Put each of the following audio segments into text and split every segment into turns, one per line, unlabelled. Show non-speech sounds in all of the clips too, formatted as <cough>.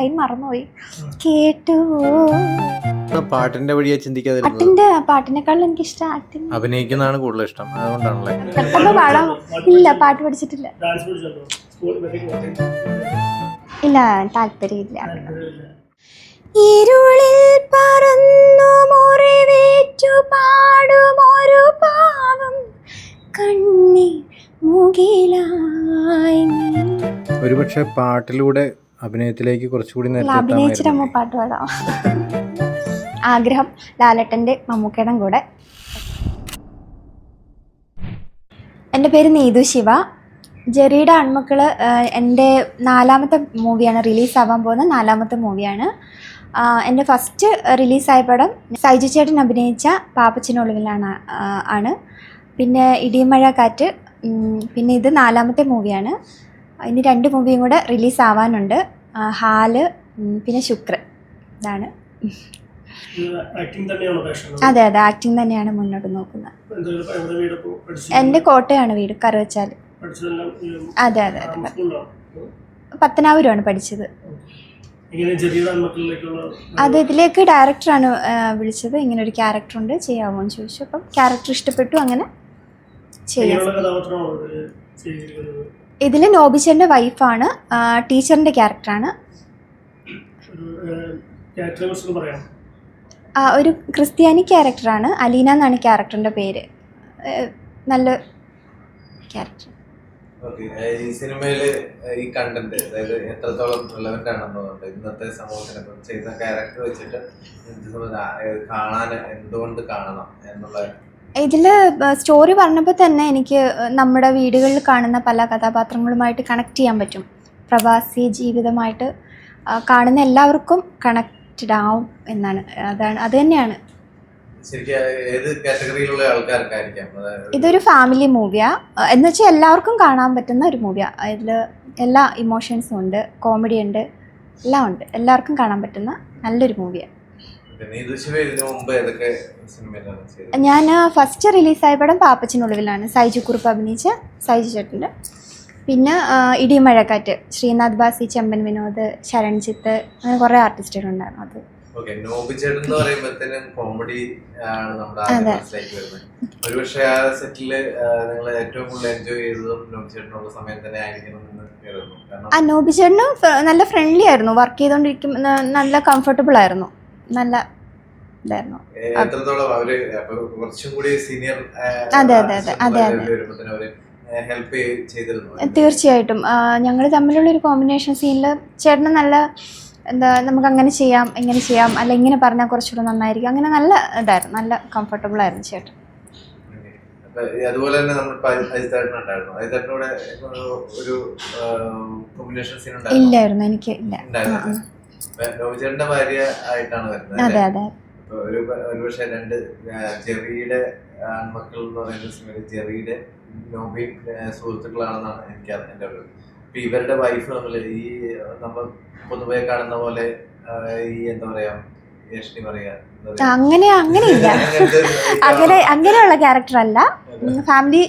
Line മറന്നുപോയി. കേട്ടു.
പാട്ടിന്റെ വഴിയെ ചിന്തിക്കാതെ
പാട്ടിന്റെ പാട്ടിനേക്കാളും എനിക്ക് ഇഷ്ടം ആക്ടിങ്
അഭിനയിക്കുന്നതാണ് കൂടുതൽ ഇഷ്ടം. അതുകൊണ്ടാണല്ലേ?
പെട്ടെന്ന് പാടാം. ഇല്ല പാട്ട് പഠിച്ചിട്ടില്ല. ഇല്ല താല്പര്യമില്ല. ഇരുളിൽ പറന്നു മുറിവേറ്റു പാടുമൊരു പാവം കണ്ണി മുകിലായി.
ഒരുപക്ഷെ പാട്ടിലൂടെ അഭിനയത്തിലേക്ക് കുറച്ചുകൂടി
ഇല്ല, അഭിനയിച്ചിട്ട് അമ്മ പാട്ട് പാടാം. ആഗ്രഹം ലാലട്ടന്റെ മമ്മൂക്കേടം കൂടെ. എന്റെ പേര് നീതു ശിവ. ജെറിയുടെ ആൺമക്കൾ എന്റെ നാലാമത്തെ മൂവിയാണ് റിലീസാവാൻ പോകുന്ന നാലാമത്തെ മൂവിയാണ്. എന്റെ ഫസ്റ്റ് റിലീസായ പടം സൈജു ചേട്ടൻ അഭിനയിച്ച പാപ്പച്ചനൊളിവിലാണ് ആണ്. പിന്നെ ഇടിയമഴ കാറ്റ് പിന്നെ ഇത് നാലാമത്തെ മൂവിയാണ്. ഇനി രണ്ട് മൂവിയും കൂടെ റിലീസാവാനുണ്ട്. ഹാൽ ഉം, പിന്നെ ശുക്രൻ ഇതാണ്. അതെ അതെ ആക്ടിങ് തന്നെയാണ് മുന്നോട്ട് നോക്കുന്നത്. എന്റെ കോട്ടയാണ് വീട് കറുവച്ചാൽ അതെ അതെ അതെ. പത്തനാപുരമാണ് പഠിച്ചത്. അത് ഇതിലേക്ക് ഡയറക്ടറാണ് വിളിച്ചത്. ഇങ്ങനെ ഒരു ക്യാരക്ടർ ഉണ്ട്. ചെയ്യാമോ എന്ന് ചോദിച്ചു. അപ്പം ക്യാരക്ടർ ഇഷ്ടപ്പെട്ടു അങ്ങനെ ചെയ്യാം. ഇതിൽ നോബിച്ചന്റെ വൈഫാണ് ടീച്ചറിന്റെ ക്യാരക്ടറാണ്
ഒരു
ക്രിസ്ത്യാനി ക്യാരക്ടറാണ് അലീന എന്നാണ് ക്യാരക്ടറിന്റെ പേര്. നല്ല ക്യാരക്ടർ
ഓക്കെ ഈ സിനിമയിൽ ഈ കണ്ടന്റ് അതായത് എത്രത്തോളം റിലവന്റ് ആണെന്ന് തോന്നുന്നുണ്ട്? ഇന്നത്തെ സമൂഹത്തിനെ ചെയ്ത ക്യാരക്ടർ വെച്ചിട്ട് കാണാൻ എന്തുകൊണ്ട് കാണണം എന്നുള്ള
ഇതിൽ സ്റ്റോറി പറഞ്ഞപ്പോൾ തന്നെ എനിക്ക് നമ്മുടെ വീടുകളിൽ കാണുന്ന പല കഥാപാത്രങ്ങളുമായിട്ട് കണക്ട് ചെയ്യാൻ പറ്റും. പ്രവാസി ജീവിതമായിട്ട് കാണുന്ന എല്ലാവർക്കും കണക്റ്റഡ് ആവും എന്നാണ്. അതാണ് അത് തന്നെയാണ്. ഇതൊരു ഫാമിലി മൂവിയാ എന്ന് വെച്ചാൽ എല്ലാവർക്കും കാണാൻ പറ്റുന്ന ഒരു മൂവിയാ അതിൽ എല്ലാ ഇമോഷൻസും ഉണ്ട് കോമഡി ഉണ്ട് എല്ലാം ഉണ്ട്. എല്ലാവർക്കും കാണാൻ പറ്റുന്ന നല്ലൊരു മൂവിയാണ് ഞാൻ ഫസ്റ്റ് റിലീസായ പടം പാപ്പച്ചിനുള്ളിലാണ് സൈജു കുറുപ്പ് അഭിനയിച്ച സൈജു ചേട്ടന്റെ. പിന്നെ ഇടി ഇടിമഴക്കാറ്റ് ശ്രീനാഥ് ബാസി ചെമ്പൻ വിനോദ് ശരൺജിത്ത് അങ്ങനെ കുറേ അത്.
ചേട്ടൻ എന്ന് പറയുമ്പോഴത്തേനും കോമഡി ആണ് നമ്മുടെ ആദ്യം
അതെ.
മനസ്സിലേക്ക് വരുന്നത്. ഒരുപക്ഷെ ആ സെറ്റിൽ നിങ്ങൾ ഏറ്റവും കൂടുതൽ എൻജോയ് ചെയ്തതും നോബി ചേട്ടനുള്ള സമയം തന്നെ ആയിരിക്കണം
ആ നോബി ചേട്ടനും നല്ല ഫ്രണ്ട്ലി ആയിരുന്നു. വർക്ക് ചെയ്തുകൊണ്ടിരിക്കും നല്ല കംഫർട്ടബിൾ ആയിരുന്നു. നല്ല ഇതായിരുന്നു. അതെ, അതെ, അതെ, അതെ, അതെ. തീർച്ചയായിട്ടും. ഞങ്ങൾ തമ്മിലുള്ള ഒരു കോമ്പിനേഷൻ സീനിൽ ചേട്ടന് നല്ല എന്താ നമുക്ക് അങ്ങനെ ചെയ്യാം ഇങ്ങനെ ചെയ്യാം അല്ല ഇങ്ങനെ പറഞ്ഞാൽ കുറച്ചുകൂടെ നന്നായിരിക്കും. അങ്ങനെ നല്ല ഇതായിരുന്നു നല്ല കംഫർട്ടബിൾ ആയിരുന്നു ചേട്ടൻ.
അതുപോലെ തന്നെ
ഇല്ലായിരുന്നു എനിക്ക് ഇല്ല.
ഉണ്ടായിരുന്നു ഭാര്യ ആയിട്ടാണ് വരുന്നത്
അതെ അതെ.
ഒരു ഒരുപക്ഷെ രണ്ട് ചെറിയുടെ ആൺമക്കൾ എന്ന് പറയുന്ന സിനിമയിൽ ജെറിയുടെ നോബി സുഹൃത്തുക്കളാണെന്നാണ് എനിക്ക് എന്റെ ഒരു അപ്പൊ ഇവരുടെ വൈഫ് നമ്മൾ ഈ നമ്മൾ പൊതുവെ കാണുന്ന പോലെ ഈ എന്താ പറയാ യഷ്ണി പറയാ?
അങ്ങനെ
അങ്ങനെയില്ല. <laughs>
അങ്ങനെ അങ്ങനെയുള്ള ക്യാരക്ടർ അല്ല. ഫാമിലി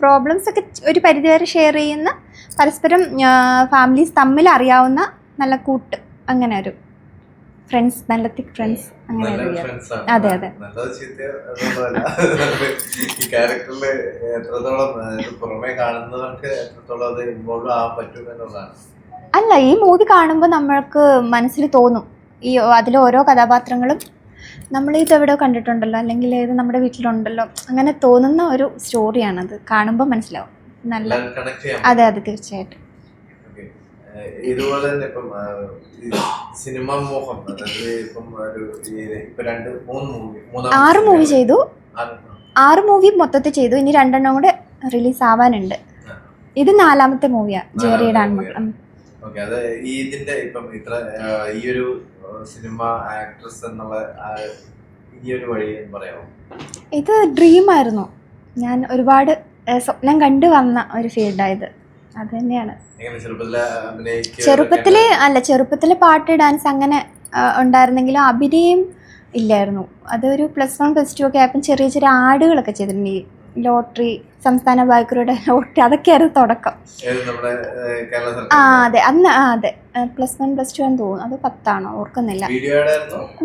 പ്രോബ്ലംസ് ഒക്കെ ഒരു പരിധിവരെ ഷെയർ ചെയ്യുന്ന പരസ്പരം ഫാമിലീസ് തമ്മിൽ അറിയാവുന്ന നല്ല കൂട്ട്. അങ്ങനെ ഒരു ഫ്രണ്ട്സ് നല്ല തിക് ഫ്രണ്ട്സ് അങ്ങനെ. അതെ, അതെ.
ഈ ക്യാരക്ടറിൽ എത്രത്തോളം പുറമെ കാണുന്നവർക്ക് എത്രത്തോളം അത് ഇൻവോൾവ് ആവാൻ പറ്റും എന്നുള്ളതാണ്.
അല്ല ഈ മൂവി കാണുമ്പോൾ നമ്മൾക്ക് മനസ്സിൽ തോന്നും. ഈ അതിലെ ഓരോ കഥാപാത്രങ്ങളും നമ്മൾ ഇത് എവിടെയോ കണ്ടിട്ടുണ്ടല്ലോ അല്ലെങ്കിൽ ഇത് നമ്മുടെ വീട്ടിലുണ്ടല്ലോ. അങ്ങനെ തോന്നുന്ന ഒരു സ്റ്റോറിയാണത് കാണുമ്പോൾ മനസ്സിലാവും. നല്ല അതെ അതെ തീർച്ചയായിട്ടും.
ഇതുപോലെ തന്നെ ഇപ്പം സിനിമ മോഹം അതായത് ഇപ്പം ഒരു ഇപ്പൊ രണ്ട് മൂന്ന് മൂവി
ആറ് മൂവി ചെയ്തു.
ആറ്
മൂവി മൊത്തത്തിൽ ചെയ്തു. ഇനി രണ്ടെണ്ണം കൂടെ റിലീസ് ആവാനുണ്ട്. ഇത് നാലാമത്തെ മൂവിയാ ജേറിയുടെ ആൺമക്കൾ.
ഓക്കെ അത് ഈ ഇതിന്റെ ഇപ്പം ഇത്ര ഈ ഒരു സിനിമ ആക്ട്രസ് എന്നുള്ള ഈ ഒരു വഴി പറയാമോ?
ഇത് ഡ്രീമായിരുന്നു ഞാൻ ഒരുപാട് സ്വപ്നം കണ്ടു വന്ന ഒരു ഫീൽഡായത് അത് തന്നെയാണ്
ചെറുപ്പത്തിലെ
അല്ല ചെറുപ്പത്തിൽ പാട്ട് ഡാൻസ് അങ്ങനെ ഉണ്ടായിരുന്നെങ്കിലും അഭിനയം ഇല്ലായിരുന്നു. അതൊരു പ്ലസ് വൺ പ്ലസ് ടു ഒക്കെ ആയപ്പം ചെറിയ ചെറിയ ആടുകളൊക്കെ ചെയ്തിട്ടുണ്ട്. ഈ ലോട്ടറി സംസ്ഥാന ബാങ്കുകളുടെ <laughs> ലോട്ടറി അതൊക്കെയായിരുന്നു തുടക്കം. ആ അതെ. അന്ന് ആ അതെ. പ്ലസ് വൺ പ്ലസ് ടു എന്ന് തോന്നുന്നു. അത് പത്താണോ? ഓർക്കുന്നില്ല.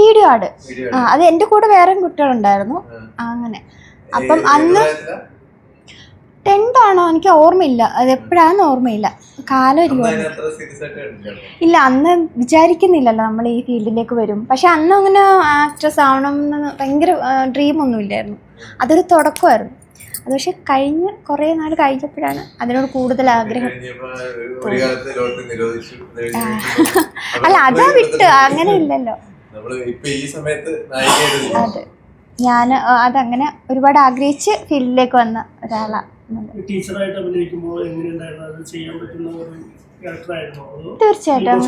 വീഡിയോ ആട്. ആ അത് എന്റെ കൂടെ വേറെയും കുട്ടികളുണ്ടായിരുന്നു. അങ്ങനെ. അപ്പം അന്ന് ടെൻത്ത് ആണോ എനിക്ക് ഓർമ്മയില്ല. അത് എപ്പോഴാന്ന് ഓർമ്മയില്ല. കാലം എനിക്ക് ഓർമ്മയില്ല
ആയിട്ട്
ഇല്ല അന്ന് വിചാരിക്കുന്നില്ലല്ലോ നമ്മൾ ഈ ഫീൽഡിലേക്ക് വരും. പക്ഷെ അന്ന് അങ്ങനെ ആക്ട്രസ് ആവണം എന്ന് ഭയങ്കര ഡ്രീമൊന്നും ഇല്ലായിരുന്നു. അതൊരു തുടക്കമായിരുന്നു. അത് പക്ഷെ കഴിഞ്ഞ് കുറേ നാൾ കഴിഞ്ഞപ്പോഴാണ് അതിനോട് കൂടുതൽ ആഗ്രഹം.
ഒരു
അല്ല അതാ വിട്ട്. അങ്ങനെ ഇല്ലല്ലോ. അതെ. ഞാൻ അതങ്ങനെ ഒരുപാട് ആഗ്രഹിച്ച് ഫീൽഡിലേക്ക് വന്ന ഒരാളാണ്
ടീച്ചറായിട്ട് അഭിനയിക്കുമ്പോൾ എങ്ങനെയുണ്ടായിരുന്നു അത് ചെയ്യാൻ പറ്റുന്ന ഒരു
തീർച്ചയായിട്ടും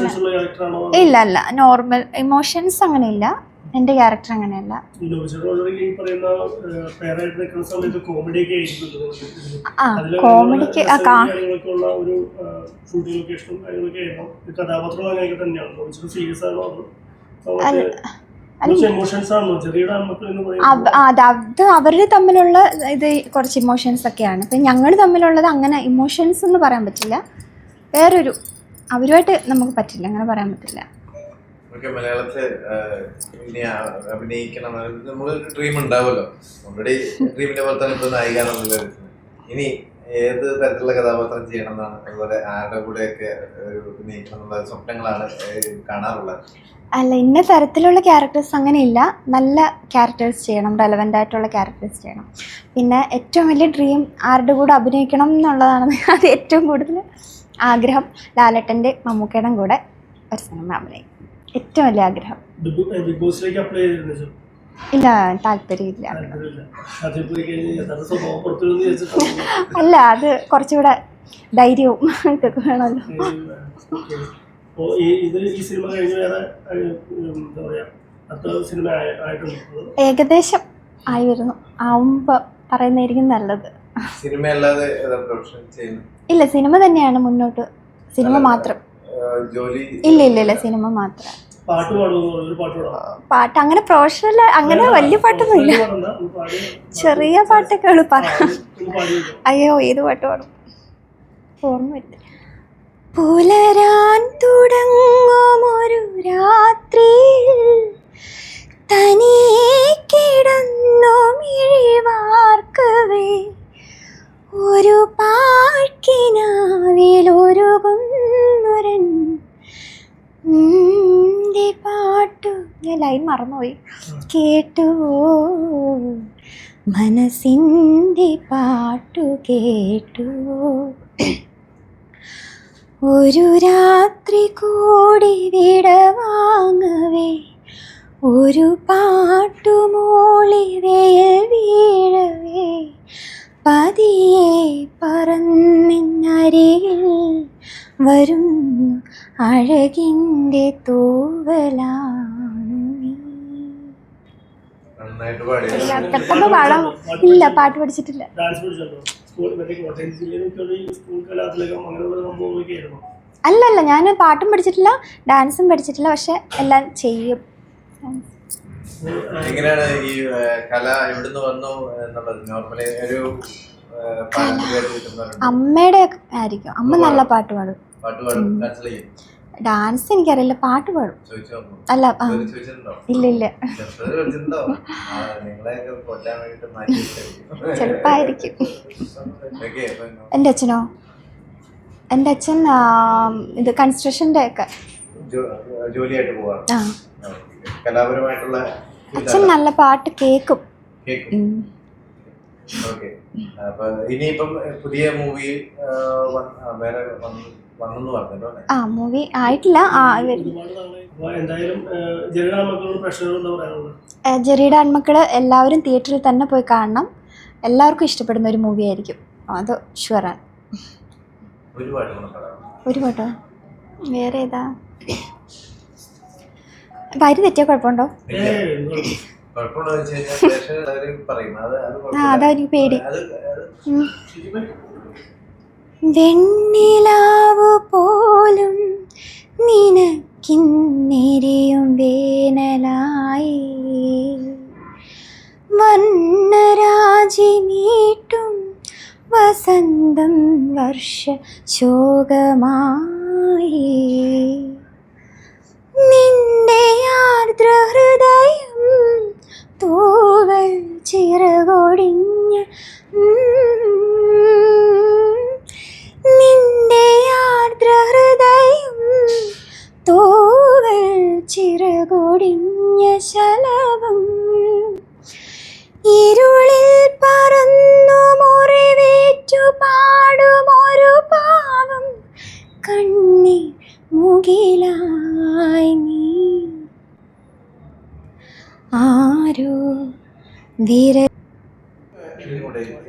ഇല്ല അല്ല നോർമൽ ഇമോഷൻസ് അങ്ങനെയില്ല. എന്റെ ക്യാരക്ടർ അങ്ങനെയല്ല. ആ കോമഡിക്ക്
കഥാപാത്രം അതോ
അത് അവർ തമ്മിലുള്ള ഇത് കുറച്ച് ഇമോഷൻസ് ഒക്കെയാണ്. ഇപ്പം ഞങ്ങൾ തമ്മിലുള്ളത് അങ്ങനെ ഇമോഷൻസ് എന്ന് പറയാൻ പറ്റില്ല. വേറൊരു അവരുമായിട്ട് നമുക്ക് പറ്റില്ല അങ്ങനെ പറയാൻ പറ്റില്ല.
നമുക്ക് മലയാളത്തിൽ ഇനി ആ- അഭിനയിക്കണം നമ്മളൊരു ഡ്രീം ഉണ്ടാവുമല്ലോ. ഓൾറെഡി ഡ്രീമിന്റെ പോലെ തന്നെ ഇപ്പൊ നായിക എന്നുള്ളത് ഇനി ഏത് തരത്തിലുള്ള കഥാപാത്രം ചെയ്യണം എന്നാണ് അതുപോലെ ആരുടെ കൂടെയൊക്കെ ഒരു അഭിനയിക്കണം എന്നുള്ള സ്വപ്നങ്ങളാണ് കാണാറുള്ളത്?
അല്ല ഇന്ന തരത്തിലുള്ള ക്യാരക്ടേഴ്സ് അങ്ങനെയില്ല നല്ല ക്യാരക്ടേഴ്സ് ചെയ്യണം റെലവെന്റ് ആയിട്ടുള്ള ക്യാരക്ടേഴ്സ് ചെയ്യണം. പിന്നെ ഏറ്റവും വലിയ ഡ്രീം ആരുടെ കൂടെ അഭിനയിക്കണം എന്നുള്ളതാണ് അത് ഏറ്റവും കൂടുതൽ ആഗ്രഹം. ലാലട്ടന്റെ മമ്മൂക്കേടം കൂടെ ഒരു സിനിമ അഭിനയിക്കും. ഏറ്റവും വലിയ ആഗ്രഹം.
ബിഗ് ബോസിലേക്ക് അപ്ലൈ ചെയ്തിരുന്നു
ഇല്ല താല്പര്യമില്ല. അല്ല അത് കുറച്ചുകൂടെ ധൈര്യവും ഇതൊക്കെ വേണമല്ലോ. ഏകദേശം ആയി വരുന്നു ആവുമ്പോ പറയുന്നതായിരിക്കും നല്ലത്. ഇല്ല സിനിമ തന്നെയാണ് മുന്നോട്ട്. സിനിമ മാത്രം.
ജോലി
ഇല്ല ഇല്ല ഇല്ല സിനിമ മാത്രം.
പാട്ട്
അങ്ങനെ പ്രൊഫഷണൽ അങ്ങനെ വലിയ പാട്ടൊന്നുമില്ല.
വലിയ <laughs> പാടണ്ട, ഒന്ന് പാടി
ചെറിയ പാട്ടൊക്കെ ഉള്ളു. പറ. അയ്യോ ഏത് പാട്ട് പാടും? ഓർമ്മ വരുന്നില്ല പുലരാൻ മറന്നുപോയി കേട്ടുവോ മനസ്സിന്റെ പാട്ടു കേട്ടുവോ ഒരു രാത്രി കൂടി വിടവാങ്ങവേ ഒരു പാട്ടുമൂളി വേൽ വീഴവേ. പതിയെ പറന്നിന്നരികിൽ വരും അഴകിന്റെ തൂവലാണു പെട്ടെന്ന് പാടാം. ഇല്ല പാട്ട് പഠിച്ചിട്ടില്ല. അല്ലല്ല ഞാൻ പാട്ടും പഠിച്ചിട്ടില്ല ഡാൻസും പഠിച്ചിട്ടില്ല പക്ഷെ എല്ലാം ചെയ്യും.
എങ്ങനെയാണ് ഈ കല എവിടുന്ന് വന്നു എന്നുള്ളത്? നോർമലി ഒരു
അമ്മയുടെ ആയിരിക്കും. അമ്മ നല്ല പാട്ട് പാടും.
പാട്ട് പാടും ഡാൻസ്
എനിക്കറിയില്ല പാട്ട് പാടും. അല്ല ഇല്ല ഇല്ല. ചെലപ്പായിരിക്കും
എന്റെ
എന്റെ അച്ഛനോ? എന്റെ അച്ഛൻ ഇത് കൺസ്ട്രക്ഷന്റെ ഒക്കെ.
ജോലിയായിട്ട് കലാപരമായിട്ടുള്ള
അച്ഛൻ നല്ല പാട്ട് കേൾക്കും
കേക്കും. ഇനിയിപ്പം പുതിയ മൂവി വേറെ
ആ മൂവി ആയിട്ടില്ല. ജെറിയുടെ ആൺമക്കൾ എല്ലാവരും തിയേറ്ററിൽ തന്നെ പോയി കാണണം. എല്ലാവർക്കും ഇഷ്ടപ്പെടുന്ന ഒരു മൂവി ആയിരിക്കും. അത് ഷുവറാണ് ഒരു പാട്ടോ വേറെ ഏതാ? വരി തെറ്റിയ കുഴപ്പമുണ്ടോ? ആ. അതാ എനിക്ക് പേടി
അത് അത്
ഉം.
ശരിക്കും
വെണ്ണിലാവു പോലും നിനക്കിന്നിരയും വേനലായി. വർണരാജി നീട്ടും വസന്തം വർഷ ശോകമായി നിന്റെ ആർദ്രഹൃദയം തൂവൽ ചിറകൊടിഞ്ഞ് ആർദ്ര ഹൃദയം തൂവൽ ചിറകൊടിഞ്ഞ ശലഭം. ഇരുളിൽ പറന്നു മുറിവേറ്റു പാടുമൊരു പാവം. കണ്ണി മുകിലായി നീ. ആരോ വിര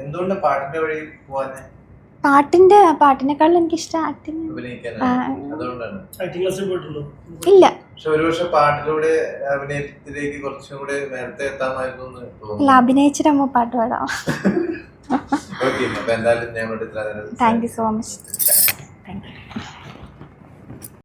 എന്തുകൊണ്ട് പാട്ടിന്റെ വഴി പോവാൻ
പാട്ടിന്റെ പാട്ടിനേക്കാളും എനിക്കിഷ്ടം ആക്ടിങ് ഇല്ല.
അല്ല അഭിനയിച്ചിട്ടോ പാട്ടിലൂടെ അഭിനയത്തിലേക്ക് കുറച്ചും കൂടെ നേരത്തെ എത്താമായിരുന്നു തോന്നുന്നു.
അഭിനയിച്ചിട്ട് അമ്മ പാട്ട് പാടാം. Thank you so much.